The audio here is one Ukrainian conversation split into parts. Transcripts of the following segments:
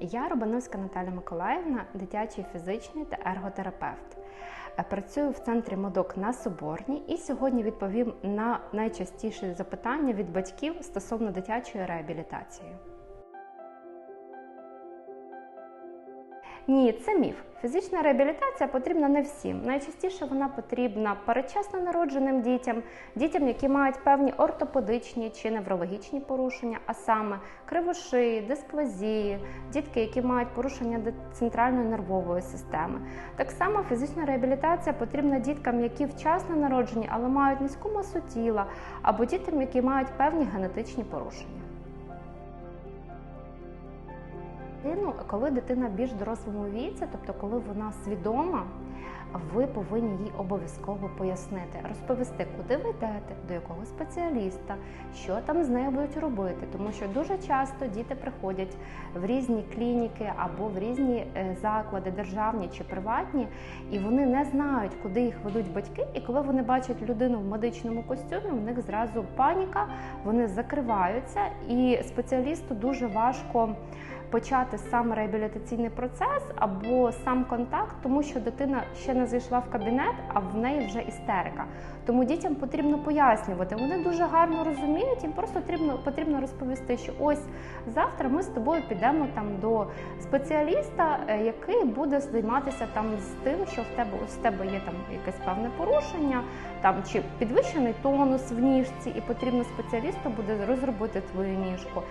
Я Рубановська Наталя Миколаївна, дитячий фізичний та ерготерапевт. Е, Працюю в центрі Модок на Соборній і сьогодні відповім на найчастіші запитання від батьків стосовно дитячої реабілітації. Ні, це міф. Фізична реабілітація потрібна не всім. Найчастіше вона потрібна передчасно народженим дітям, дітям, які мають певні ортопедичні чи неврологічні порушення, а саме кривошиї, дисплазії, дітки, які мають порушення центральної нервової системи. Так само фізична реабілітація потрібна діткам, які вчасно народжені, але мають низьку масу тіла, або дітям, які мають певні генетичні порушення. Дитину, коли дитина більш дорослому віці, тобто коли вона свідома, ви повинні їй обов'язково пояснити, розповісти, куди ви йдете, до якого спеціаліста, що там з нею будуть робити. Тому що дуже часто діти приходять в різні клініки або в різні е, заклади, державні чи приватні, і вони не знають, куди їх ведуть батьки. І коли вони бачать людину в медичному костюмі, в них зразу паніка, вони закриваються, і спеціалісту дуже важко почати сам реабілітаційний процес або сам контакт, тому що дитина ще не зайшла в кабінет, а в неї вже істерика. Тому дітям потрібно пояснювати. Вони дуже гарно розуміють, їм просто потрібно потрібно розповісти, що ось завтра ми з тобою підемо там до спеціаліста, е, який буде займатися там з тим, що в тебе в тебе є там якесь певне порушення, там чи підвищений тонус в ніжці, і потрібно спеціалісту буде розробити твою ніжку.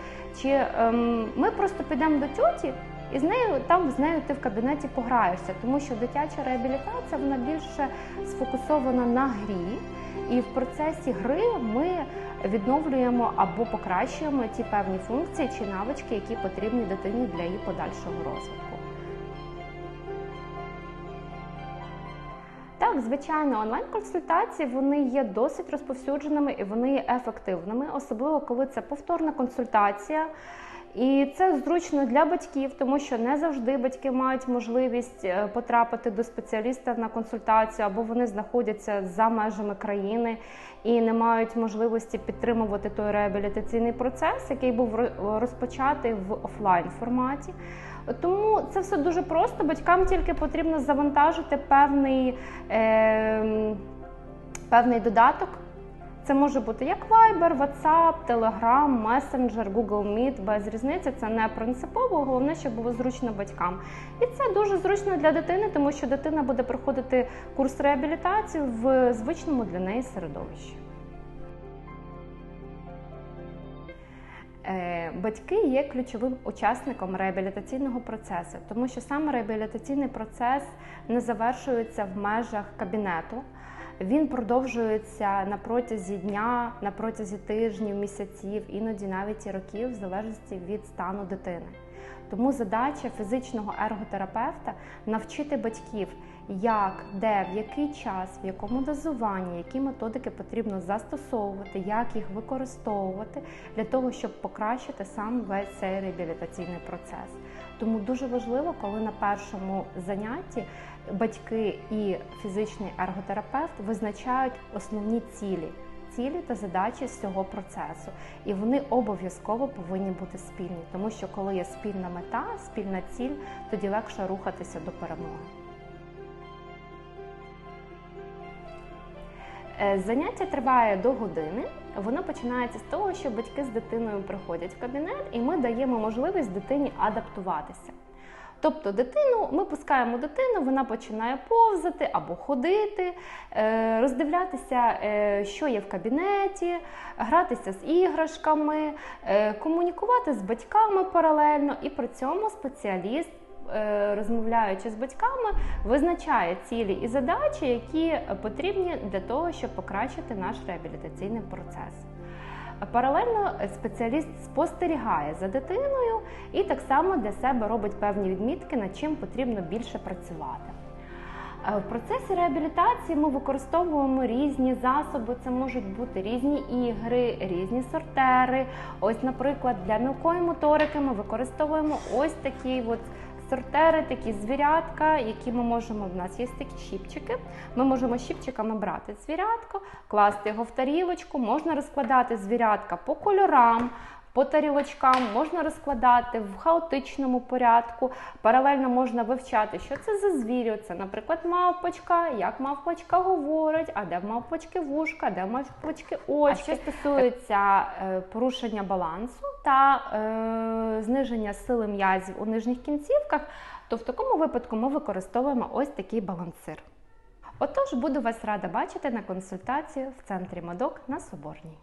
Чи ем, ми просто підемо до тьоті. І з нею там з нею ти в кабінеті пограєшся, тому що дитяча реабілітація вона більше сфокусована на грі, і в процесі гри ми відновлюємо або покращуємо ті певні функції чи навички, які потрібні дитині для її подальшого розвитку. Так, звичайно, онлайн-консультації вони є досить розповсюдженими і вони є ефективними, особливо коли це повторна консультація. І це зручно для батьків, тому що не завжди батьки мають можливість е, потрапити до спеціаліста на консультацію, або вони знаходяться за межами країни і не мають можливості підтримувати той реабілітаційний процес, який був розпочатий в офлайн форматі. Тому це все дуже просто. Батькам тільки потрібно завантажити певний, е, певний додаток. Це може бути як Viber, WhatsApp, Telegram, Messenger, Google Meet, без різниці. Це не принципово, головне, щоб було зручно батькам. І це дуже зручно для дитини, тому що дитина буде проходити курс реабілітації в звичному для неї середовищі. Е, батьки є ключовим учасником реабілітаційного процесу, тому що саме реабілітаційний процес не завершується в межах кабінету. Він продовжується на протязі дня, на протязі тижнів, місяців, іноді навіть і років, в залежності від стану дитини. Тому задача фізичного ерготерапевта навчити батьків, як, де, в який час, в якому дозуванні, які методики потрібно застосовувати, як їх використовувати для того, щоб покращити сам весь цей реабілітаційний процес. Тому дуже важливо, коли на першому занятті батьки і фізичний ерготерапевт визначають основні цілі. Цілі та задачі з цього процесу, і вони обов'язково повинні бути спільні, тому що коли є спільна мета, спільна ціль, тоді легше рухатися до перемоги. Заняття триває до години. Воно починається з того, що батьки з дитиною приходять в кабінет, і ми даємо можливість дитині адаптуватися. Тобто дитину, ми пускаємо дитину, вона починає повзати або ходити, е, роздивлятися, е, що є в кабінеті, гратися з іграшками, комунікувати з батьками паралельно, і при цьому спеціаліст. Розмовляючи з батьками, визначає цілі і задачі, які потрібні для того, щоб покращити наш реабілітаційний процес. Паралельно спеціаліст спостерігає за дитиною і так само для себе робить певні відмітки, над чим потрібно більше працювати. В процесі реабілітації ми використовуємо різні засоби, це можуть бути різні ігри, різні сортери. Ось, наприклад, для мілкої моторики ми використовуємо ось такі от сортери, такі звірятка, які ми можемо. В нас є такі щіпчики. Ми можемо щіпчиками брати звірятко, класти його в тарілочку, можна розкладати звірятка по кольорам. По тарілочкам, можна розкладати в хаотичному порядку. Паралельно можна вивчати, що це за звірю. Це, наприклад, мавпочка, як мавпочка говорить, а де в мавпочки вушка, де в мавпочки очі. А що стосується е, порушення балансу та е, зниження сили м'язів у нижніх кінцівках, то в такому випадку ми використовуємо ось такий балансир. Отож, буду вас рада бачити на консультацію в центрі Мадок на Соборній.